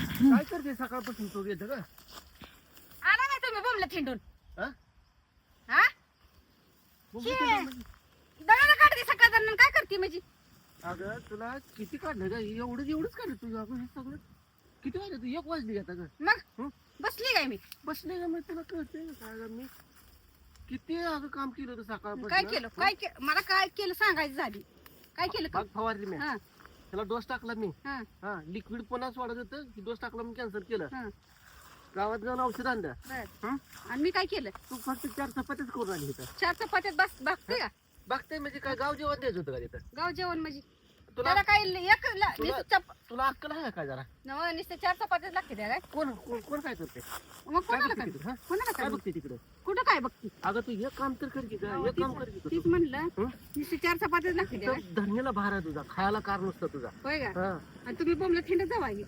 काय करते? सकाळपासून तो येतं का? आला नाही तुम्ही बोमला थिंडून हा? हा. मी म्हणजे- काढते सकाळ काय करते म्हणजे? अगं तुला किती काढलं का एवढंच एवढंच काढलं तुझं हे सगळं. किती वाजले तू? एक वाजली का ग. मग? हं? बसली काय मी? बसले का मग तुला कळते काय गं? मी किती अगं काम केलं होतं सकाळपासून काय केलं? काय केलं मला काय केलं सांगायचं झाली. काय केलं का फवारली मी. हा. त्याला डोस टाकला मी. हा. हा लिक्विड पुन्हा सोडत होतं की डोस टाकला मी कॅन्सल केलं. हा. गावात जाऊन औषध आणलं. बर. हं? आणि मी काय केलं? तू फक्त चार चपात्याच करून आली इथं. चार चपात्यात बस बघते का? बघते म्हणजे काय गाव जेवण द्यायचं होतं का तिथं? गाव जेवण म्हणजे तुला त्याला काय एक ल- तुला- नुसतं चप तुला अक्कल आहे काय जरा? नव नुसतं चार चपात्यात लागते त्याला. काय कोण कोण कोण काय करते मग काय कोणाला बघते काय तिकडे हा? कोणाला काय काय बघते तिकडे? कुठं काय बघते? अगं तू एक काम तर कर की गं, एक काम कर की तीच तू. म्हणलं हं? नुसतं चार चपात्यात लागते त्याला. भार आहे तुझा खायला कार नसतं तुझा. होय का? हा. आणि तुम्ही बोमला थिंडत जावा की.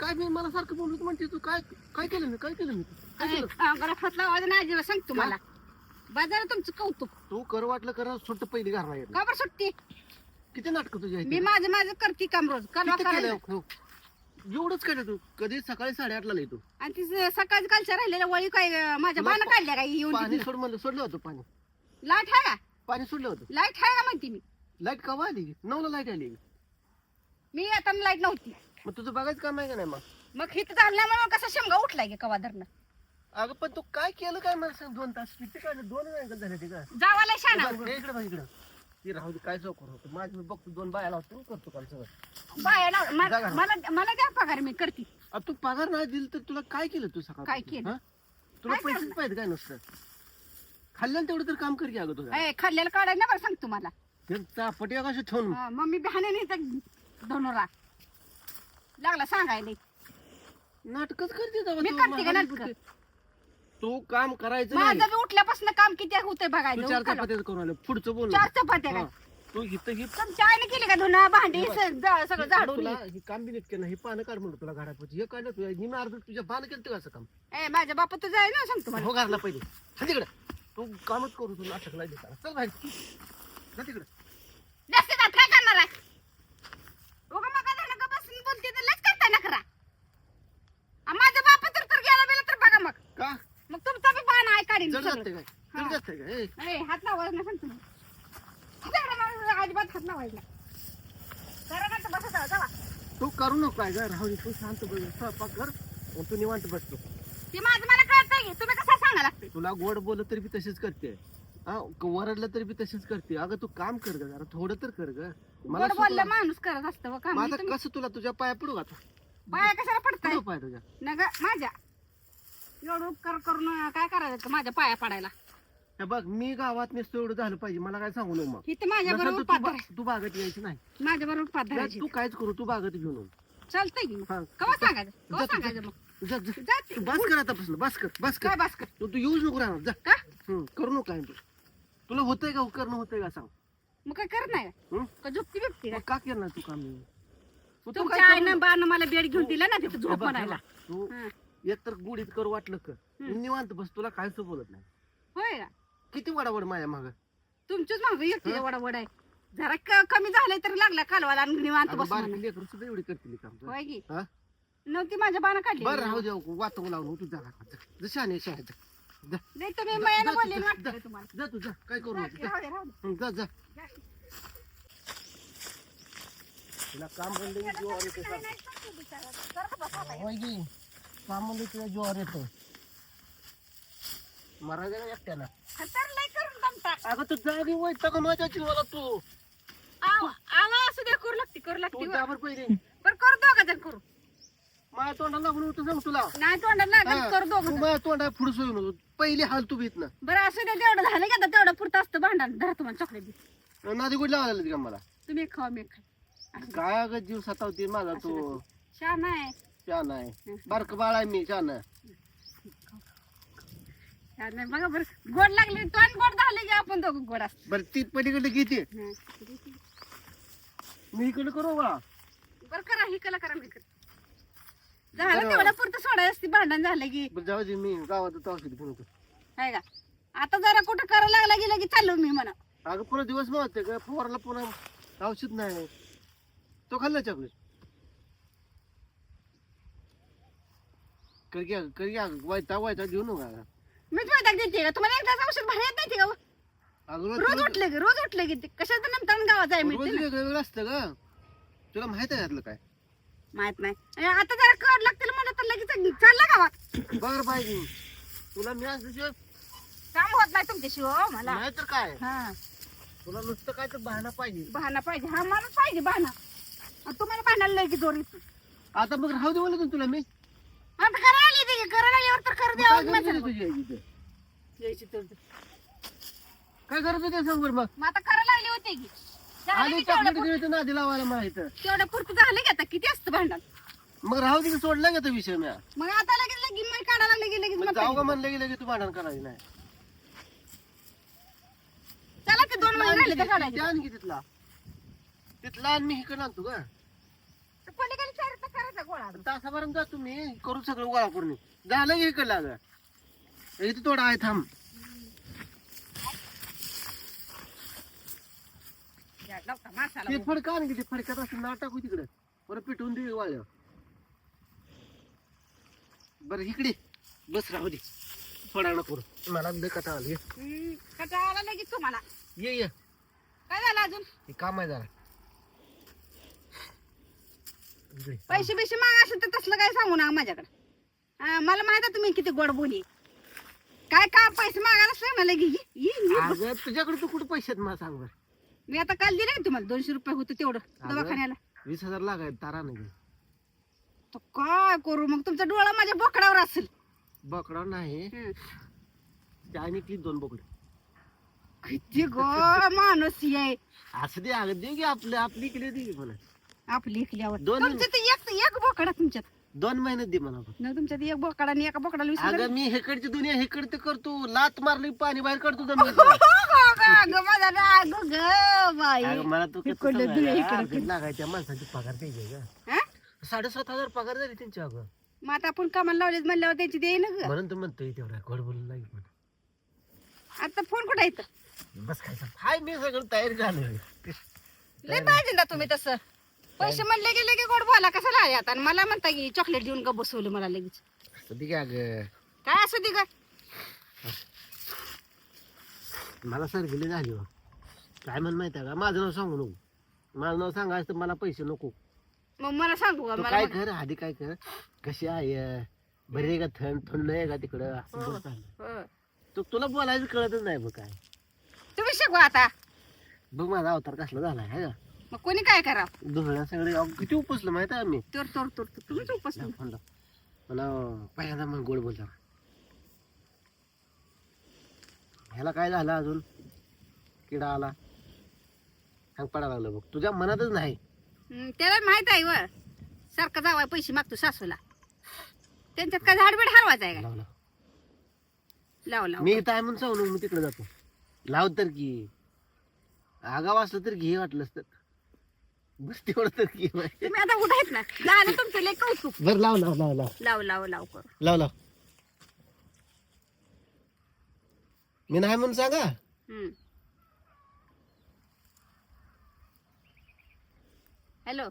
काय मी मला सारखं बोलत म्हणते तू काय काय केलं मी काय केलं मी? काय केलं? अंगाला लावायचं नाही अजिबात सांग तुम्हाला. बाजारात तुमचं कौतुक. तू कर वाटलं कर सुट्ट पहिली घरला येत का बरं सुट्टी? किती नाटक तुझ्या मी इथे? माझं माझं करते काम रोज. करवा किती करायला केलं हो. एवढंच केलं तू. कधी सकाळी साडेआठला आणि ती सकाळी कालच्या राहिलेल्या वळी काय अं, माझ्या बाण काढल्या काय येऊन पाणी तिथनं. सोड म्हणलं सोडलं होतं पाणी. लाइट आहे का? पाणी सोडलं होतं. लाइट आहे का म्हणते मी? लाइट कवा आली? नऊला लाइट आली. मी आता लाइट नव्हती. मग तुझं बघायचं काम आहे का नाही मग? मग हित झाल्यामुळे कसा शेमगा उठलाय की कवा धरणं? अगं पण तू काय केलं काय मला सांग? दोन तास किती काय दोन नाही झाले ते काय जावाला शाणा. इकडे बघ इकडं ती राहू दे काय चौकर होतं? माझं मी बघतो दोन बाया लावतो करतो काल सगळं. बाया लाव- मला. मला मला द्या पगार मी करते. तू पगार नाही दिल तर तुला काय केलं तू सकाळ काय केलं? तुला काय केलं? पाहिजे काय नसतं? खाल्ल्यानं तेवढं तर काम कर की अगं तुझं. ए खाल्ल्याला काढायला ना बरं सांग तुम्हाला चापटी कशी ठेवून. हा, मग मी बिहाने धनुरा लागला सांगायला. नाटकच करते तेव्हा मी तू करते का महागाई नाटकं? कुठे? तू काम करायचं नाही. माझं बी उठल्यापासून काम किती होतंय तू चार. चपात्याचं करून आलं. पुढचं बोल. चार चपात्या काय? तू इथं ही तुमच्या आईने केली का धुणं भांडी बघ. स- जा- सगळं झाडून तुला हे काम बी नीट केलं हे पानं काढ म्हणलं तुला घरापाशी हे काढलं तुझ्या निम्या अर्ध तुझ्या पानं केलं ते असं काम. ए माझ्या बापा तुझं आहे ना सांग तुम्हाला. हो घरला पहिले. हा तिकडे. तू कामच करू तू नाटक लागली चल बाहेर. जा तिकडे. जास्त जात करणार आहे उगा मग काय झालं का बसून बोलते तर लच करताय ना खरा माझा बाप तर तर गेला बेला तर बघा मग का मग तुमचा बी बाण आहे काढीन जड सगळं. जाते काय? हा. जड जाते काय? ए, ए, हात लावायला नाही सांगतो मी. जाऊ दे मला अजिबात हात लावायला. करा का तर बसा जावा, जावा. तू करू नको काय ग. राहू दे तू शांत बस. स्वयंपाक कर मग तू निवांत बसतो. ती माझं मला कळतंय की तुम्ही कसं सांगा लागते तुला गोड बोलत तरी बी तशीच करते. हा वरडलं तरी बी तशीच करते. अगं तू काम कर ग जरा. थोडं तर कर ग. मला गोड बोललं माणूस करत असतं व काम तुम्ही- कसं तुला तुझ्या पाया पडू आता? पाया कशाला पडताय? पडू पाय तुझ्या न ग माझ्या एवढं उपकार करून काय करायचं? माझ्या पाया पडायला. हे बघ मी गावात नसतो एवढं झालं पाहिजे. मला काय सांगू नको मग. इथं माझ्या नसेल तर बरोबर तू बा- तू बागत यायची नाही. माझ्या बरोबर तू कायच करू तू बागत घेऊन ये. चालतंय की. हा. कवा सांगायचं? कवा जा तू, सांगायचं मग? जा, जा. जाते तू. बस कर आतापासून बस कर बस कर. काय बस कर? तू तू येऊच नको राहणार जा. का? हम्म, करू नको काय तू. तुला होतंय का करणं होतंय का सांग. मग काय करत नाही? का? का झोपती बिपती मग का का नाही तू काम? मग तू काय तुमच्या करू? आईनं बाण मला बेड घेऊन दिला ना तिथं हे झोप बघ, हे म्हणायला. बघ, तू हं. एक तर गुढीत करू वाटलं का हं. निवांत बस तुला कायच बोलत नाही होय का किती वडावड माया माग तुमचीच माग एकटीला वडा वडा आहे जरा क- कमी झालंय तरी लागला कालवाला आणि निवांत बस बारकी लेकरं सुद्धा एवढी करतील काम होय की हा? नव्हती माझ्या बाणा काढली बरं राहू दे वाचवून लावून तू जा जशा आणि शहा जा जा. नाही तुम्ही जा, मयाला जा, बोलले जा, वाटतं जा. तुम्हाला जा तू जा काय करू जा नको जा. राहू दे, राहू दे. हं, जा जा जा. तुला काम म्हणलं की जीवावर येतं काय नाही सांगतो बिचारा. जरा बसा बाई. होय की म्हणलं तुला जीवावर येतं मरायचं का एकट्याला. तर लय करून दमता. अगं तू जागी वैता का माझ्या जीवाला तू. आव आव असू दे करू लागते करू तू लागते पहिले. बरं करू दोघं जण करू. माझ्या तोंडाला लागून सांग तुला. नाही तोंडाला लागल हा, करू तू दोघं जण. माझ्या तोंडा पुढे सोयू पहिली हाल तू भीत ना बरं असू दे तेवढं झालं का आता तेवढं पुरतं असतं भांडण. धरा तुम्हाला चॉकलेट दे नादी गुड लावायला का मला? तुम्ही एक खावा मी एक. काय अगं जीव सतावते माझा तू. छान आहे. छान आहे. बारक बाळ आहे मी छान आहे. बघा बरं गोड लागले तोंड गोड झाले की आपण दोघं गोड असतो. बरं ती पलीकडे घेते. मी इकडे करू का? बरं करा ही कला करा मी कर झालं. तेवढं पुरतं सोडाय असते भांडण झालं की. बरं जाऊ दे मी गावात औषध घेऊन येतो. आहे का? आता जरा कुठं करायला लागला गेलं की चाललो मी म्हणा. अगं पुन्हा दिवस मावते का फवारला पुन्हा औषध नाही. तो खाल्ला चॉकलेट? कर घ्या कर घ्या वैता वैता घेऊ नका मीच वैताग देते का? तुम्हाला एकदाच औषध भर येत नाही का अगं रोज रोज उठले की रोज उठले की कशाचं नंतर गावात जाय रोज मिळते. वेगळं वेगळं असतं का तुला माहीत आहे यातलं काय? माहीत नाही. अरे आता जरा कड लागतील मला तर लगेच. चालला गावात. बघ पाहिजे तुला मी असल्याशिवाय काम होत नाही तुमच्याशी हो मला. नाही तर काय? हा. तुला नुसतं काय तर बहाणा पाहिजे. बहाना पाहिजे. हा मला पाहिजे बहाना आणि तुम्हाला भांडायला लगेच जोर येतो आता मग राहू दे ना तुला मी. आता ते करायला आल्यावर तर करू काय द्या गरज होती तुझी आई तिथं? यायची तर काय गरज होती सांग बरं मग मग आता करायला लागली होते की. झालं की चॉकलेट तेवढं द्यायचं नादी लावायला माहीत तेवढं पुरतं झालं की आता किती असतं भांडण? मग राहू दे की सोडला का तो विषय म्या? मग आता लगेच लगेच मी काढायला लागले की लगेच मग म्हणता जाऊ का. म्हणलं की लगेच तू भांडण करायची नाही? चला ते दोन महिने राहिले तर तिथला. तिथला आणि मी इकडे आणतो का पलीकडे चार तर करायचा गोळा तासाभरात जातो मी करू सगळं गोळा करून. झालं की इकडला ग इथे थोडा आहे थांब. या, लवकर माणसाला ते फडका आणखी ते फडक्यात असं नाटक होती तिकडे. बरं पिटवून दे वाळ बरं इकडे. बस राहू दे. फडा नको. मला लय कथा आली. हम्म, कंटाळा आला लगेच तुम्हाला. ये ये. काय झालं अजून? हे काम आहे जरा इकडे. पैसे बिशे मागा असेल तर तसलं काय सांगू नका माझ्याकडे? हा, मला माहीत आहे तुम्ही किती गोड बोली काय का पैसे मागायला सांग मला घे अगं तुझ्याकडे तू कुठे पैशात मला सांग बरं. मी आता काल दिले ना तुम्हाला दोनशे रुपये होते तेवढं अगं. दवाखान्याला. वीस हजार लागायत तारा नाही तर काय करू मग? तुमचा डोळा माझ्या बोकडावर असेल. बकडा नाही. त्याने ती दोन बोकडे. किती गो माणूस आहे. असं दे अगं दे की आपलं आपली इकडे दे की म्हणा आपली इकल्यावर दोन तुमच्या ते एक एक बोकडा तुमच्यात. दोन महिन्यात दे म्हणा. न तुमच्यात एक बोकडा आणि एका बोकडाला वीस हजार. अगं मी हेकडची दुनिया हेकड ते करतो. लात मारली पाणी बाहेर काढतो ग बाई. अगं मला तू इकडलं दुनिया इकडं. लागायच्या माणसाची पगार द्यायची का? साडेसात हजार पगार झाली त्यांच्या अगं. मग आता आपण कामाला लावलेच म्हणल्यावर त्याची देई ना ग. म्हणून तू म्हणतोय तेवढा गोड बोलून लागेल म्हणून. आता फोन कुठे येतं बस काय सांग. हाय मी सगळं तयारी झालोय. लय पाहिजे ना तुम्ही तसं. पैसे म्हणले की लगे गोड बोला कसं लागले आता? आणि मला म्हणता की चॉकलेट देऊन ग बसवलं मला लगेच. असं दे की काय असू दे ग? मला सरगिली झाली हो काय म्हण माहिती आहे का? माझं नाव सांगू नको. माझं नाव सांगायचं तर मला पैसे नको. मग मला सांगू का? तू मला काय कर? आधी काय कर? कशी आहे? बरी आहे का? थंड थंड आहे का तिकडं? असं हो. बोल चाललं. हो. तू तुला बोलायचं कळतच नाही बघ काय. तुम्ही शिकवा आता. बघ माझा अवतार कसला झालाय है का? मग कोणी काय करा? दुसऱ्या सगळे अहो, किती उपसलं माहीत आहे आम्ही? तर तर तर तर तुम्हीच उपस्थित म्हणलं मला पहिल्यांदा मग गोड बोलता ह्याला काय झालं अजून? किडा आला. सांग पडा लागलं बघ. तुझ्या मनातच नाही. हम्म, त्याला माहीत आहे व. सारखं जावाय पैसे मागतो सासूला. त्यांच्यात काय झाडबीड हरवायचं आहे का? लाव लाव. लाव लाव. मी इथं आहे म्हणून सांगू नको, मी तिकडे जातो. लाव तर की. आगाव असलं तर घे वाटलंस तर. बस तेवढं तर घे तुम्ही आता ना. झालं तुमचं लय कौतुक. बरं लाव लाव लाव लाव. लाव लाव लाव करू. लाव लाव. मी नाही म्हणून सांगा. हॅलो.